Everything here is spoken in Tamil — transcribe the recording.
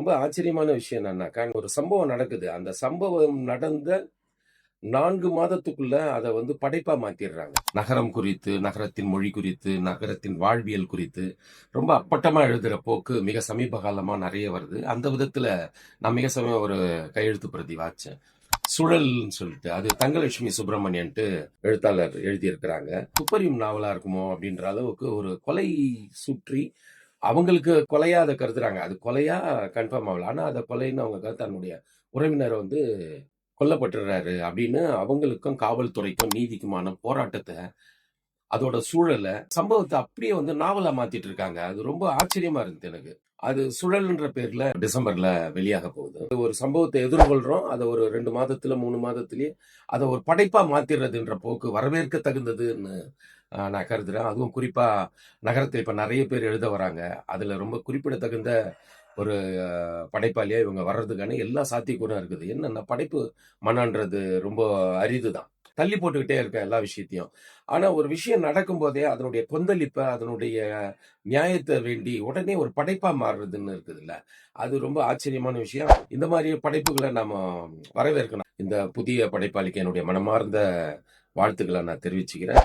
ரொம்ப ஆச்சரியமான விஷயம் என்னன்னாக்கா ஒரு சம்பவம் நடக்குது. அந்த சம்பவம் நடந்த நான்கு மாதத்துக்குள்ள அதை வந்து படைப்பா மாத்திடுறாங்க. நகரம் குறித்து நகரத்தின் மொழி குறித்து நகரத்தின் வாழ்வியல் குறித்து. ரொம்ப அப்பட்டமா எழுதுற போக்கு மிக சமீப காலமா நிறைய வருது. அந்த விதத்துல நான் மிக சமயம் ஒரு கையெழுத்து பிரதி வாச்சேன். சுழல்னு சொல்லிட்டு அது தங்கலட்சுமி சுப்பிரமணியன்ட்டு எழுத்தாளர் எழுதியிருக்கிறாங்க. துப்பறியும் நாவலா இருக்குமோ அப்படின்ற அளவுக்கு ஒரு கொலை சுற்றி அவங்களுக்கு கொலையா அதை கருதுறாங்க. அது கொலையா கன்ஃபார்ம் ஆகல. ஆனா அதை கொலைன்னு அவங்க தன்னுடைய உறவினர் வந்து கொல்லப்பட்டுறாரு அப்படின்னு அவங்களுக்கும் காவல்துறைக்கும் நீதிக்குமான போராட்டத்தை அதோட சூழலை சம்பவத்தை அப்படியே வந்து நாவலா மாத்திட்டு இருக்காங்க அது ரொம்ப ஆச்சரியமா இருந்தது எனக்கு. அது சுழல்ன்ற பேர்ல டிசம்பர்ல வெளியாக போகுது. ஒரு சம்பவத்தை எதிர்கொள்றோம். அதை ஒரு ரெண்டு மாதத்துல மூணு மாதத்திலேயே அதை ஒரு படைப்பா மாத்திடுறதுன்ற போக்கு வரவேற்க தகுந்ததுன்னு நான் கருதுறேன். அதுவும் குறிப்பா நகரத்தில் இப்ப நிறைய பேர் எழுத வராங்க. அதுல ரொம்ப குறிப்பிடத்தகுந்த ஒரு அஹ், படைப்பாளியா இவங்க வர்றதுக்கான எல்லா சாத்தியக்கூறும் இருக்குது. என்னன்னா படைப்பு மனன்றது ரொம்ப அரிது தான் தள்ளி போட்டுக்கிட்டே இருப்பேன் எல்லா விஷயத்தையும். ஆனா ஒரு விஷயம் நடக்கும் போதே அதனுடைய கொந்தளிப்பை அதனுடைய நியாயத்தை வேண்டி உடனே ஒரு படைப்பாக மாறுறதுன்னு இருக்குதுல்ல. அது ரொம்ப ஆச்சரியமான விஷயம். இந்த மாதிரி படைப்புகளை நாம் வரவேற்கணும். இந்த புதிய படைப்பாளிக்கு என்னுடைய மனமார்ந்த வாழ்த்துக்களை நான் தெரிவிச்சுக்கிறேன்.